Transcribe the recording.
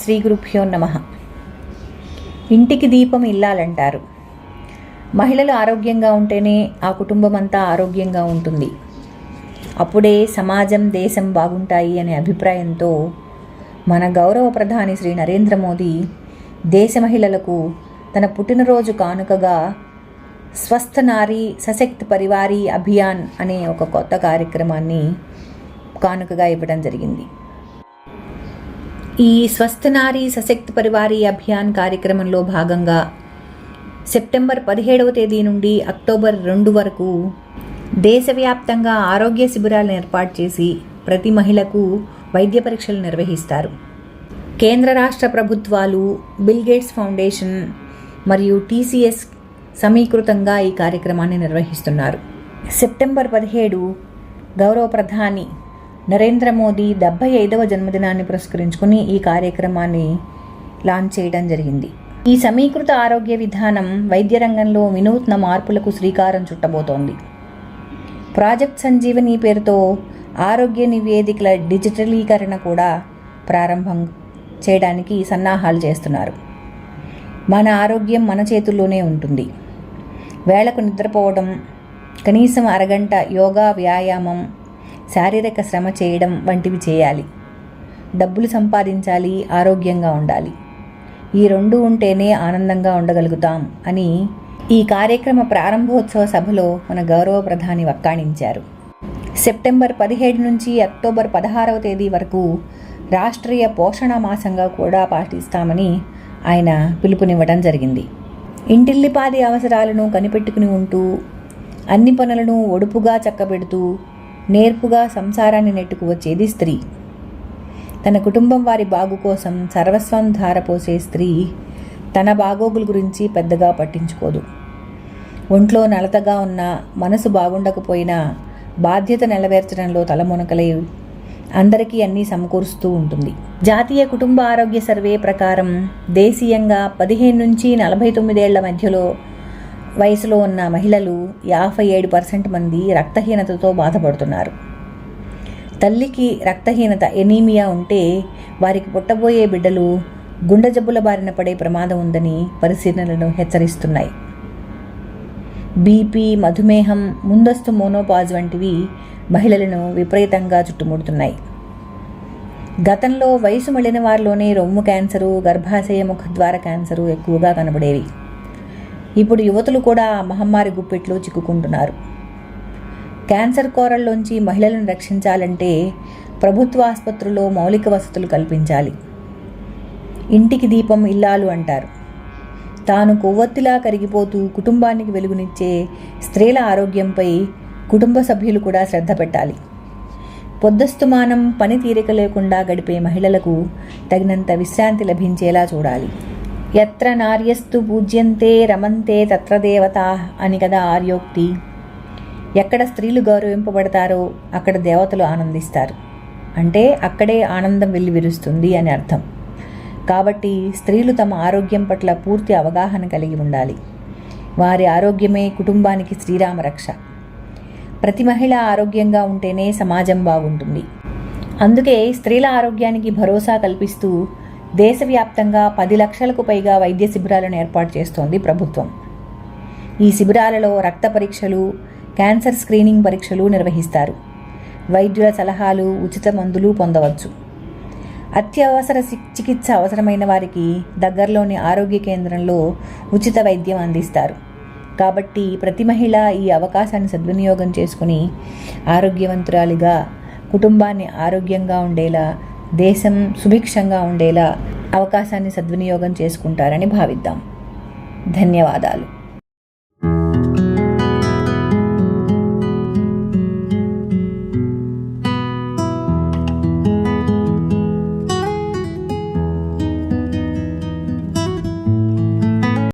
శ్రీ గురుభ్యో నమ. ఇంటికి దీపం ఇల్లాలంటారు. మహిళలు ఆరోగ్యంగా ఉంటేనే ఆ కుటుంబం అంతా ఆరోగ్యంగా ఉంటుంది. అప్పుడే సమాజం దేశం బాగుంటాయి అనే అభిప్రాయంతో మన గౌరవ ప్రధాని శ్రీ నరేంద్ర మోదీ దేశ మహిళలకు తన పుట్టినరోజు కానుకగా స్వస్థ నారీ సశక్త్ పరివారీ అభియాన్ అనే ఒక కొత్త కార్యక్రమాన్ని కానుకగా ఇవ్వడం జరిగింది. ఈ స్వస్థ నారీ సశక్తి పరివారీ అభియాన్ కార్యక్రమంలో భాగంగా సెప్టెంబర్ పదిహేడవ తేదీ నుండి అక్టోబర్ రెండు వరకు దేశవ్యాప్తంగా ఆరోగ్య శిబిరాలను ఏర్పాటు చేసి ప్రతి మహిళకు వైద్య పరీక్షలు నిర్వహిస్తారు. కేంద్ర రాష్ట్ర ప్రభుత్వాలు బిల్గేట్స్ ఫౌండేషన్ మరియు టీసీఎస్ సమీకృతంగా ఈ కార్యక్రమాన్ని నిర్వహిస్తున్నారు. సెప్టెంబర్ పదిహేడు గౌరవ ప్రధాని నరేంద్ర మోదీ డెబ్బై ఐదవ జన్మదినాన్ని పురస్కరించుకుని ఈ కార్యక్రమాన్ని లాంచ్ చేయడం జరిగింది. ఈ సమీకృత ఆరోగ్య విధానం వైద్య రంగంలో వినూత్న మార్పులకు శ్రీకారం చుట్టబోతోంది. ప్రాజెక్ట్ సంజీవని పేరుతో ఆరోగ్య నివేదికల డిజిటలీకరణ కూడా ప్రారంభం చేయడానికి సన్నాహాలు చేస్తున్నారు. మన ఆరోగ్యం మన చేతుల్లోనే ఉంటుంది. వేళకు నిద్రపోవడం కనీసం అరగంట యోగా వ్యాయామం శారీరక శ్రమ చేయడం వంటివి చేయాలి. డబ్బులు సంపాదించాలి ఆరోగ్యంగా ఉండాలి. ఈ రెండు ఉంటేనే ఆనందంగా ఉండగలుగుతాం అని ఈ కార్యక్రమ ప్రారంభోత్సవ సభలో మన గౌరవ ప్రధాని వక్కాణించారు. సెప్టెంబర్ పదిహేడు నుంచి అక్టోబర్ పదహారవ తేదీ వరకు రాష్ట్రీయ పోషణ మాసంగా కూడా పాటిస్తామని ఆయన పిలుపునివ్వడం జరిగింది. ఇంటిల్లిపాది అవసరాలను కనిపెట్టుకుని ఉంటూ అన్ని పనులను ఒడుపుగా చక్కబెడుతూ నేర్పుగా సంసారాన్ని నెట్టుకు వచ్చేది స్త్రీ. తన కుటుంబం వారి బాగు కోసం సర్వస్వం ధారపోసే స్త్రీ తన బాగోగుల గురించి పెద్దగా పట్టించుకోదు. ఒంట్లో నలతగా ఉన్న మనసు బాగుండకపోయినా బాధ్యత నెరవేర్చడంలో తలమునకలే అందరికీ అన్నీ సమకూరుస్తూ ఉంటుంది. జాతీయ కుటుంబ ఆరోగ్య సర్వే ప్రకారం దేశీయంగా పదిహేను నుంచి నలభై తొమ్మిదేళ్ళ మధ్యలో వయసులో ఉన్న మహిళలు యాభై ఏడు పర్సెంట్ మంది రక్తహీనతతో బాధపడుతున్నారు. తల్లికి రక్తహీనత ఎనీమియా ఉంటే వారికి పుట్టబోయే బిడ్డలు గుండె జబ్బుల బారిన పడే ప్రమాదం ఉందని పరిశీలనలు హెచ్చరిస్తున్నాయి. బీపీ మధుమేహం ముందస్తు మోనోపాజ్ వంటివి మహిళలను విపరీతంగా చుట్టుముడుతున్నాయి. గతంలో వయసు మళ్ళిన వారిలోనే రొమ్ము క్యాన్సరు గర్భాశయ ముఖద్వార క్యాన్సరు ఎక్కువగా కనబడేవి. ఇప్పుడు యువతులు కూడా మహమ్మారి గుప్పెట్లో చిక్కుకుంటున్నారు. క్యాన్సర్ కోరల్లోంచి మహిళలను రక్షించాలంటే ప్రభుత్వ ఆసుపత్రుల్లో మౌలిక వసతులు కల్పించాలి. ఇంటికి దీపం ఇల్లాలు అంటారు. తాను కొవ్వొత్తిలా కరిగిపోతూ కుటుంబానికి వెలుగునిచ్చే స్త్రీల ఆరోగ్యంపై కుటుంబ సభ్యులు కూడా శ్రద్ధ పెట్టాలి. పొద్దుస్తుమానం పని తీరిక లేకుండా గడిపే మహిళలకు తగినంత విశ్రాంతి లభించేలా చూడాలి. ఎత్ర నార్యస్తు పూజ్యంతే రమంతే తత్ర దేవతా అని కదా ఆర్యోక్తి. ఎక్కడ స్త్రీలు గౌరవింపబడతారో అక్కడ దేవతలు ఆనందిస్తారు. అంటే అక్కడే ఆనందం వెల్లివిరుస్తుంది అని అర్థం. కాబట్టి స్త్రీలు తమ ఆరోగ్యం పట్ల పూర్తి అవగాహన కలిగి ఉండాలి. వారి ఆరోగ్యమే కుటుంబానికి శ్రీరామ రక్ష. ప్రతి మహిళ ఆరోగ్యంగా ఉంటేనే సమాజం బాగుంటుంది. అందుకే స్త్రీల ఆరోగ్యానికి భరోసా కల్పిస్తూ దేశవ్యాప్తంగా పది లక్షలకు పైగా వైద్య శిబిరాలను ఏర్పాటు చేస్తోంది ప్రభుత్వం. ఈ శిబిరాలలో రక్త పరీక్షలు క్యాన్సర్ స్క్రీనింగ్ పరీక్షలు నిర్వహిస్తారు. వైద్యుల సలహాలు ఉచిత మందులు పొందవచ్చు. అత్యవసర చికిత్స అవసరమైన వారికి దగ్గరలోని ఆరోగ్య కేంద్రంలో ఉచిత వైద్యం అందిస్తారు. కాబట్టి ప్రతి మహిళ ఈ అవకాశాన్ని సద్వినియోగం చేసుకుని ఆరోగ్యవంతురాలిగా కుటుంబాన్ని ఆరోగ్యంగా ఉండేలా దేశం సుభిక్షంగా ఉండేలా అవకాశాన్ని సద్వినియోగం చేసుకుంటారని భావిద్దాం. ధన్యవాదాలు.